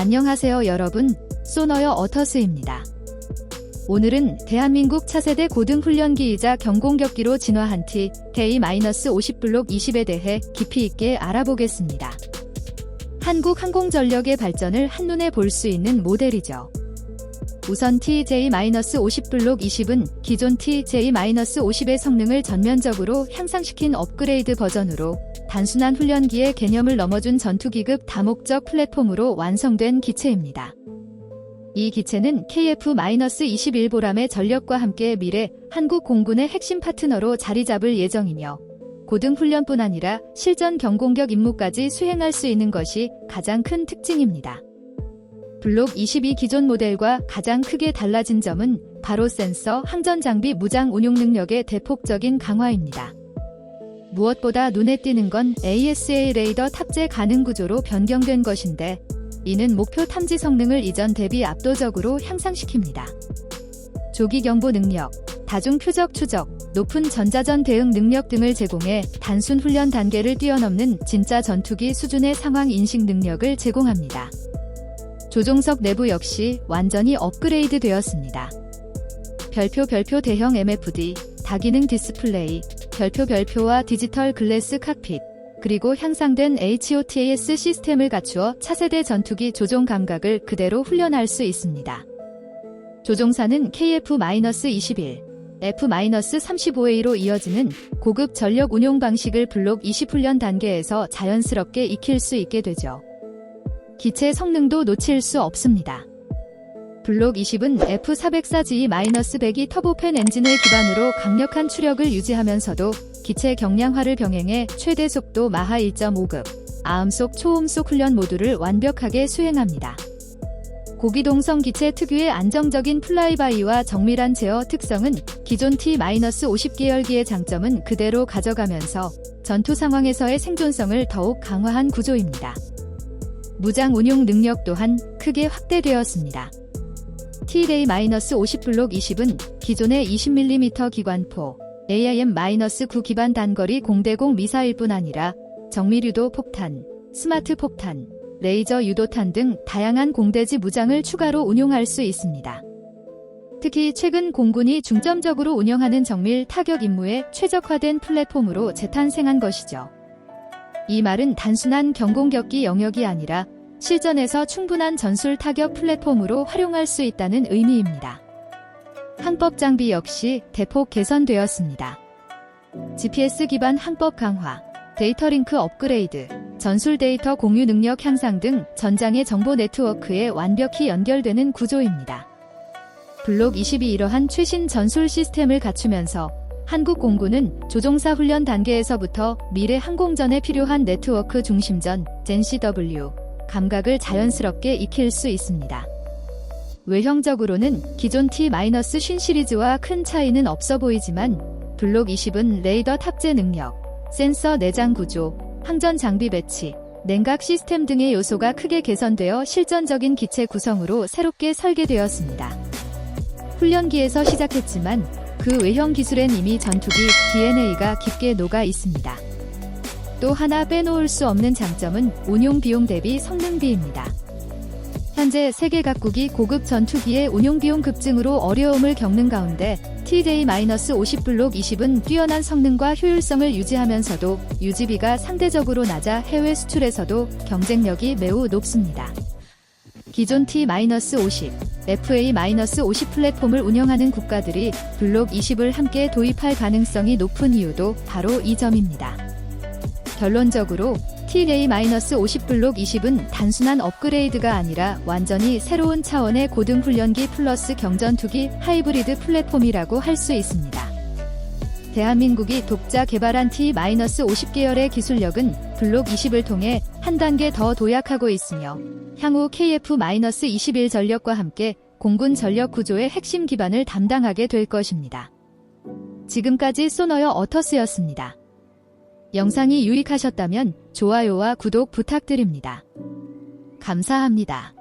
안녕하세요 여러분, 소너여 어터스입니다. 오늘은 대한민국 차세대 고등훈련기이자 경공격기로 진화한 T, K-50 블록 20에 대해 깊이 있게 알아보겠습니다. 한국 항공전력의 발전을 한눈에 볼 수 있는 모델이죠. 우선 TJ-50 블록 20은 기존 TJ-50의 성능을 전면적으로 향상시킨 업그레이드 버전으로 단순한 훈련기의 개념을 넘어준 전투기급 다목적 플랫폼으로 완성된 기체입니다. 이 기체는 KF-21 보람의 전력과 함께 미래 한국 공군의 핵심 파트너로 자리 잡을 예정이며 고등 훈련뿐 아니라 실전 경공격 임무까지 수행할 수 있는 것이 가장 큰 특징입니다. 블록 22 기존 모델과 가장 크게 달라진 점은 바로 센서, 항전 장비 무장 운용 능력의 대폭적인 강화입니다. 무엇보다 눈에 띄는 건 ASA 레이더 탑재 가능 구조로 변경된 것인데 이는 목표 탐지 성능을 이전 대비 압도적으로 향상시킵니다. 조기 경보 능력, 다중 표적 추적, 높은 전자전 대응 능력 등을 제공해 단순 훈련 단계를 뛰어넘는 진짜 전투기 수준의 상황 인식 능력을 제공합니다. 조종석 내부 역시 완전히 업그레이드 되었습니다. 별표 별표 대형 MFD, 다기능 디스플레이, 별표 별표와 디지털 글래스 칵핏, 그리고 향상된 HOTAS 시스템을 갖추어 차세대 전투기 조종 감각을 그대로 훈련할 수 있습니다. 조종사는 KF-21, F-35A로 이어지는 고급 전력 운용 방식을 블록 20 훈련 단계에서 자연스럽게 익힐 수 있게 되죠. 기체 성능도 놓칠 수 없습니다. 블록 20은 F404G-102 터보팬 엔진을 기반으로 강력한 추력을 유지하면서도 기체 경량화를 병행해 최대 속도 마하 1.5급, 아음속 초음속 훈련 모두를 완벽하게 수행합니다. 고기동성 기체 특유의 안정적인 플라이바이와 정밀한 제어 특성은 기존 T-50 계열기의 장점은 그대로 가져가면서 전투 상황에서의 생존성을 더욱 강화한 구조입니다. 무장 운용 능력 또한 크게 확대되었습니다. T-50 블록 20은 기존의 20mm 기관포, AIM-9 기반 단거리 공대공 미사일뿐 아니라 정밀유도 폭탄, 스마트 폭탄, 레이저 유도탄 등 다양한 공대지 무장을 추가로 운용할 수 있습니다. 특히 최근 공군이 중점적으로 운영하는 정밀 타격 임무에 최적화된 플랫폼으로 재탄생한 것이죠. 이 말은 단순한 경공격기 영역이 아니라 실전에서 충분한 전술 타격 플랫폼으로 활용할 수 있다는 의미입니다. 항법 장비 역시 대폭 개선되었습니다. GPS 기반 항법 강화, 데이터 링크 업그레이드, 전술 데이터 공유 능력 향상 등 전장의 정보 네트워크에 완벽히 연결되는 구조입니다. 블록 20이 이러한 최신 전술 시스템을 갖추면서 한국 공군은 조종사 훈련 단계에서부터 미래 항공전에 필요한 네트워크 중심전, GEN-CW, 감각을 자연스럽게 익힐 수 있습니다. 외형적으로는 기존 T-50 시리즈와 큰 차이는 없어 보이지만 블록 20은 레이더 탑재 능력, 센서 내장 구조, 항전 장비 배치, 냉각 시스템 등의 요소가 크게 개선되어 실전적인 기체 구성으로 새롭게 설계되었습니다. 훈련기에서 시작했지만 그 외형 기술엔 이미 전투기 DNA가 깊게 녹아 있습니다. 또 하나 빼놓을 수 없는 장점은 운용 비용 대비 성능비입니다. 현재 세계 각국이 고급 전투기의 운용 비용 급증으로 어려움을 겪는 가운데 TJ-50 블록 20은 뛰어난 성능과 효율성을 유지하면서도 유지비가 상대적으로 낮아 해외 수출에서도 경쟁력이 매우 높습니다. 기존 T-50, FA-50 플랫폼을 운영하는 국가들이 블록 20을 함께 도입할 가능성이 높은 이유도 바로 이 점입니다. 결론적으로 TJ-50 블록 20은 단순한 업그레이드가 아니라 완전히 새로운 차원의 고등훈련기 플러스 경전투기 하이브리드 플랫폼이라고 할 수 있습니다. 대한민국이 독자 개발한 T-50 계열의 기술력은 블록 20을 통해 한 단계 더 도약하고 있으며 향후 KF-21 전력과 함께 공군 전력 구조의 핵심 기반을 담당하게 될 것입니다. 지금까지 소너여 어터스였습니다. 영상이 유익하셨다면 좋아요와 구독 부탁드립니다. 감사합니다.